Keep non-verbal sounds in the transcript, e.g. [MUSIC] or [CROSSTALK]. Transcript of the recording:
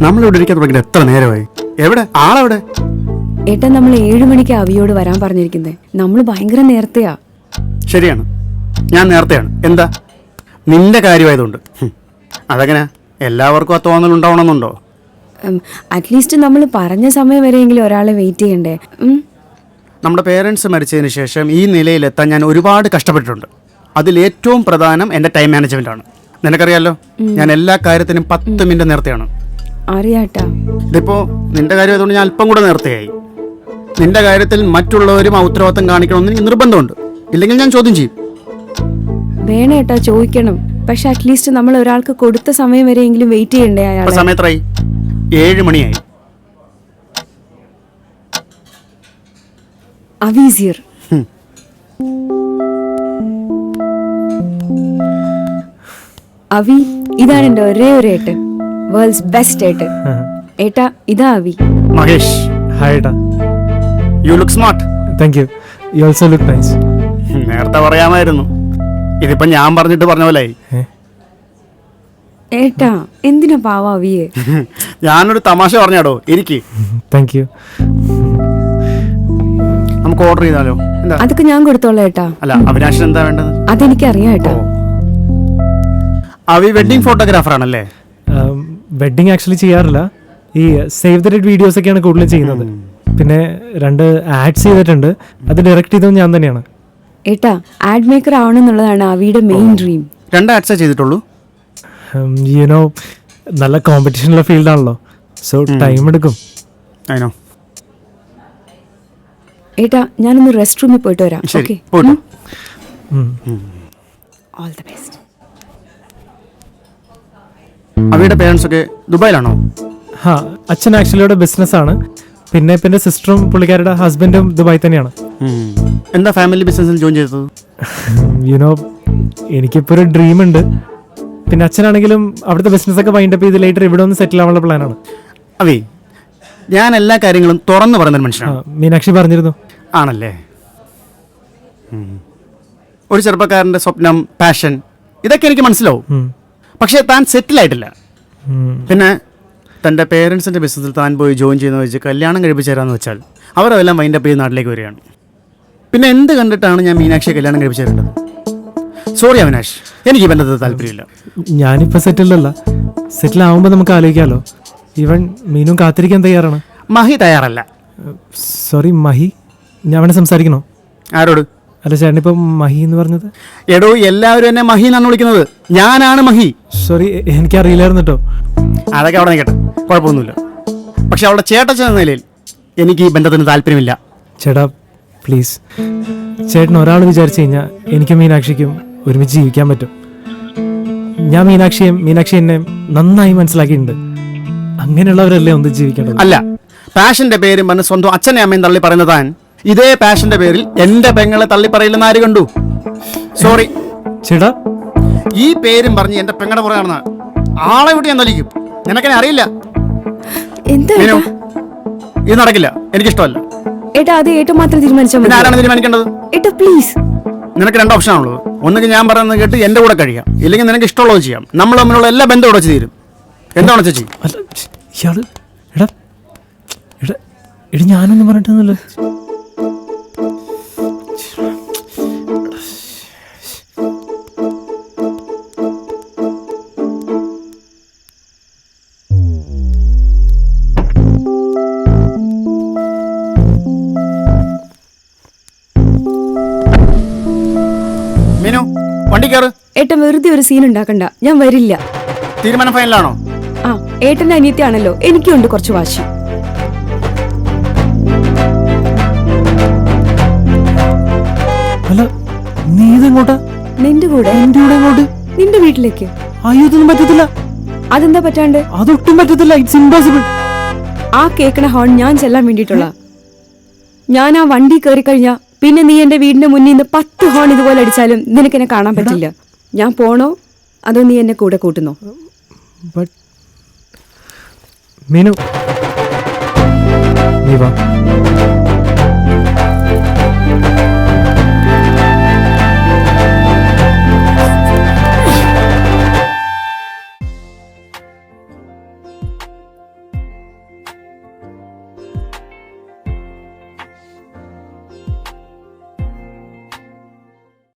നമ്മളിവിടെ ഇരിക്കാൻ തുടങ്ങിയിട്ട് എത്ര നേരമായി? എവിടെ? ആളെവിടെ? ഏട്ടാ നമ്മൾ ഏഴു മണിക്ക് അവിയോട് വരാൻ പറഞ്ഞിരിക്കുന്നത് നമ്മൾ ഭയങ്കര നേരത്തെയാ. ശരിയാണ്. ഞാൻ നേരത്തെയാണ്. എന്താ? നിന്റെ കാര്യമായതുകൊണ്ട്. ഹും. അതെങ്ങനെ? എല്ലാവർക്കും ആ തോന്നൽ ഉണ്ടാവണമെന്നുണ്ടോ? അറ്റ്ലീസ്റ്റ് നമ്മൾ പറഞ്ഞ സമയം വരെയെങ്കിലും ഒരാളെ വെയിറ്റ് ചെയ്യണ്ടേ. ഉം. നമ്മുടെ പേരൻസ് മരിച്ചതിന് ശേഷം ഈ നിലയിലെത്താൻ ഞാൻ ഒരുപാട് കഷ്ടപ്പെട്ടിട്ടുണ്ട്. അതിൽ ഏറ്റവും പ്രധാനം എന്റെ ടൈം മാനേജ്മെന്റ് ആണ്. നിനക്കറിയാലോ? ഞാൻ എല്ലാ കാര്യത്തിനും പത്ത് മിനിറ്റ് നേരത്തെയാണ്. അറിയാട്ടാ. ഇതിപ്പോ നിന്റെ കാര്യം അതുകൊണ്ട് ഞാൻ അല്പം കൂടെ നേരത്തെയായി നിന്റെ കാര്യത്തിൽ മറ്റുള്ളവരും ആ ഉത്തരവാദിത്തം കാണിക്കണമെന്ന് എനിക്ക് നിർബന്ധമുണ്ട്. ഇല്ലെങ്കിൽ ഞാൻ ചോദ്യം ചെയ്യും. വേണേട്ടാ ചോദിക്കണം. പക്ഷെ അറ്റ്ലീസ്റ്റ് നമ്മൾ ഒരാൾക്ക് കൊടുത്ത സമയം വരെയെങ്കിലും വെയിറ്റ് ചെയ്യണ്ടേ അയാൾ സമയത്രായി? ഏഴ് മണിയായി. അവീസിയർ. അവി ഇതാണ് എന്റെ ഒരേ ഒരു ഏട്ടൻ വേൾഡ്സ് ബെസ്റ്റ് ഏട്ടൻ ഏട്ടാ ഇതാ അവി മഹേഷ് ഹായ് ഏട്ടാ. You look smart thank you you also look nice നേരത്തെ പറയാമായിരുന്നു. ഇതിപ്പോ ഞാൻ പറഞ്ഞിട്ട് പറഞ്ഞ പോലെ ഏട്ടാ എന്തിനാ പാവ അവിയെ [LAUGHS] ഞാനൊരു തമാശ പറഞ്ഞാടോ ഇരിക്ക് താങ്ക് യു നമുക്ക് ഓർഡർ ചെയ്താലോ? അതൊക്കെ ഞാൻ കൊടുത്തോളാം ഏട്ടാ. അല്ല അവിനാശിന് എന്താ വേണ്ടത്? അതെനിക്കറിയാം ഏട്ടാ. അവി വെഡിങ് ഫോട്ടോഗ്രാഫർ ആണല്ലേ? വെഡിങ് ആക്ച്വലി ചെയ്യാറില്ല. ഈ സേവ് ദ ഡേറ്റ് വീഡിയോസ് ഒക്കെയാണ് കൂടുതലും ചെയ്യുന്നത്. പിന്നെ രണ്ട് ആഡ്സ് ചെയ്തിട്ടുണ്ട്. അത് ഡയറക്റ്റ് ചെയ്തത് ഞാൻ തന്നെയാണ്. ഏട്ടാ ആഡ് മേക്കർ ആവണമെന്നുള്ളതാണ് അവിയുടെ മെയിൻ ഡ്രീം രണ്ട് ആഡ്സേ ചെയ്തിട്ടുള്ളൂ? യുനോ നല്ല കോമ്പറ്റീഷനുള്ള ഫീൽഡാണല്ലോ സോ ടൈം എടുക്കും. അതിനോ ഏട്ടാ ഞാനൊന്ന് റെസ്റ്റ് റൂമിൽ പോയിട്ട് വരാം. ഓക്കെ ഓൾ ദ ബെസ്റ്റ് അവയുടെ പേരൻസ് ഒക്കെ ദുബായിലാണോ? ഹാ അച്ഛൻ ആക്ച്വലി ഇവിടെ ബിസിനസ്സാണ് പിന്നെ പിന്നെ സിസ്റ്ററും പുള്ളിക്കാരുടെ ഹസ്ബൻഡും ദുബായി തന്നെയാണ്. എന്താ ഫാമിലി ബിസിനസ്സിൽ ജോയിൻ ചെയ്തത്? യുനോ എനിക്കിപ്പോൾ ഒരു ഡ്രീം ഉണ്ട്. പിന്നെ അച്ഛനാണെങ്കിലും അവിടുത്തെ ബിസിനസ്സൊക്കെ വൈൻഡപ്പ് ചെയ്ത് ലേറ്റർ ഇവിടെ ഒന്ന് സെറ്റിൽ ആവാനുള്ള പ്ലാനാണ് അവി ഞാൻ എല്ലാ കാര്യങ്ങളും തുറന്നു പറയുന്ന മനുഷ്യനാണ്. മീനാക്ഷി പറഞ്ഞിരുന്നു. ആണല്ലേ? ഒരു ചെറുപ്പക്കാരന്റെ സ്വപ്നം പാഷൻ ഇതൊക്കെ എനിക്ക് മനസ്സിലാവും. പക്ഷേ താൻ സെറ്റിൽ ആയിട്ടില്ല പിന്നെ തന്റെ പേരൻസിന്റെ ബിസിനസ്സിൽ താൻ പോയി ജോയിൻ ചെയ്യുന്ന വെച്ച് കല്യാണം കഴിപ്പിച്ച് തരാമെന്ന് വെച്ചാൽ അവരെല്ലാം വൈൻഡപ്പ് ചെയ്ത് നാട്ടിലേക്ക് വരികയാണ്. പിന്നെ എന്ത് കണ്ടിട്ടാണ് ഞാൻ മീനാക്ഷിയെ കല്യാണം കഴിപ്പിച്ച് തരേണ്ടത്? സോറി അവിനാഷ് എനിക്ക് ഇവന്റെ താല്പര്യമില്ല. ഞാനിപ്പോൾ സെറ്റിലല്ല സെറ്റിൽ ആവുമ്പോൾ നമുക്ക് ആലോചിക്കാമല്ലോ ഇവൻ മീനും കാത്തിരിക്കാൻ തയ്യാറാണ്. മഹി തയ്യാറല്ല. സോറി മഹി? ഞാൻ അവനെ സംസാരിക്കണോ? ആരോട്? അല്ല ചേട്ടൻ ഇപ്പം മഹി എന്ന് പറഞ്ഞത്? എടോ എല്ലാവരും എന്നെ മഹി എന്നാണ് വിളിക്കുന്നത്. ഞാനാണ് മഹി. സോറി എനിക്ക് എനിക്കറിയില്ലായിരുന്നു കേട്ടോ അതൊക്കെ അവിടെ നിൽക്കട്ടെ. കുഴപ്പമൊന്നുമില്ല. പക്ഷെ അവളുടെ ചേട്ടച്ചൻ എന്ന നിലയിൽ എനിക്ക് ഈ ബന്ധത്തിന് താല്പര്യമില്ല. ചേട്ടാ പ്ലീസ്. ചേട്ടൻ ഒരാൾ വിചാരിച്ചു കഴിഞ്ഞാൽ എനിക്കും മീനാക്ഷിക്കും ഒരുമിച്ച് ജീവിക്കാൻ പറ്റും. ഞാൻ മീനാക്ഷിയെ മീനാക്ഷി എന്നെ നന്നായി മനസ്സിലാക്കിയിട്ടുണ്ട്. അങ്ങനെയുള്ളവരല്ലേ ഒന്ന് ജീവിക്കേണ്ടത്? അല്ല പാഷന്റെ പേരും പറഞ്ഞ് സ്വന്തം അച്ഛനെ അമ്മയും തള്ളി പറയുന്ന താൻ ഇതേ പാഷന്റെ പേരിൽ എന്റെ പെങ്ങളെ തള്ളിപ്പറയില്ലെന്ന് ആര് കണ്ടു? സോറി ചേട്ടാ? ഈ പേരും പറഞ്ഞ് എന്റെ പെങ്ങളുടെ പുറകെ നടന്ന ആളെ വിട്ട് ഞാൻ തല്ലിക്കും നിനക്കെന്നെ അറിയില്ല. എന്താ ഏട്ടാ? ഇത് നടക്കില്ല. എനിക്കിഷ്ടമല്ല. ഏട്ടാ അത് ഏട്ടൻ മാത്രം തീരുമാനിച്ചാൽ പിന്നെ മതി ആരാണ് തീരുമാനിക്കേണ്ടത്? ഏട്ടാ പ്ലീസ് നിനക്ക് രണ്ട് ഓപ്ഷൻ ആണുള്ളത്. ഒന്നുകിൽ ഞാൻ പറയുന്നത് കേട്ട് എന്റെ കൂടെ കഴിയാം. ഇല്ലെങ്കിൽ നിനക്ക് ഇഷ്ടമുള്ളത് ചെയ്യാം. നമ്മൾ തമ്മിലുള്ള എല്ലാ ബന്ധവും ഉടച്ചു തീരും. എന്താണ് ചേച്ചി? അല്ല ഇയാൾ? എടാ എടാ എടി ഞാനൊന്നും പറഞ്ഞിട്ടൊന്നുമില്ല. വണ്ടി കയറ് ഏട്ടൻ വെറുതെ ഒരു സീൻ ഉണ്ടാക്കണ്ട. ഞാൻ വരില്ല. തീരുമാനം ഫൈനലാണോ? ആ ഏട്ടന്റെ അനിയത്തിയാണല്ലോ. എനിക്കുണ്ട് കുറച്ച് വാശി. അല്ല നീ ഇതെങ്ങോട്ടാ? നിന്റെ കൂടെ? എന്റെ കൂടെ എങ്ങോട്ട്? നിന്റെ വീട്ടിലേക്ക്. അയ്യോ ഇതൊന്നും പറ്റത്തില്ല. അതെന്താ പറ്റാണ്ട്? അതൊട്ടും പറ്റത്തില്ല. ഇറ്റ്സ് ഇമ്പോസിബിൾ ആ കേക്കണ ഹോൺ ഞാൻ ചെല്ലാൻ വേണ്ടിയിട്ടുള്ള ഞാൻ ആ വണ്ടി കയറി കഴിഞ്ഞാ പിന്നെ നീ എന്റെ വീടിന്റെ മുന്നിൽ നിന്ന് പത്ത് ഹോൺ ഇതുപോലെ അടിച്ചാലും നിനക്ക് എന്നെ കാണാൻ പറ്റില്ല. ഞാൻ പോണോ? അതോ നീ എന്നെ കൂടെ കൂട്ടുന്നോ? ബട്ട് മീനു നീ വാ.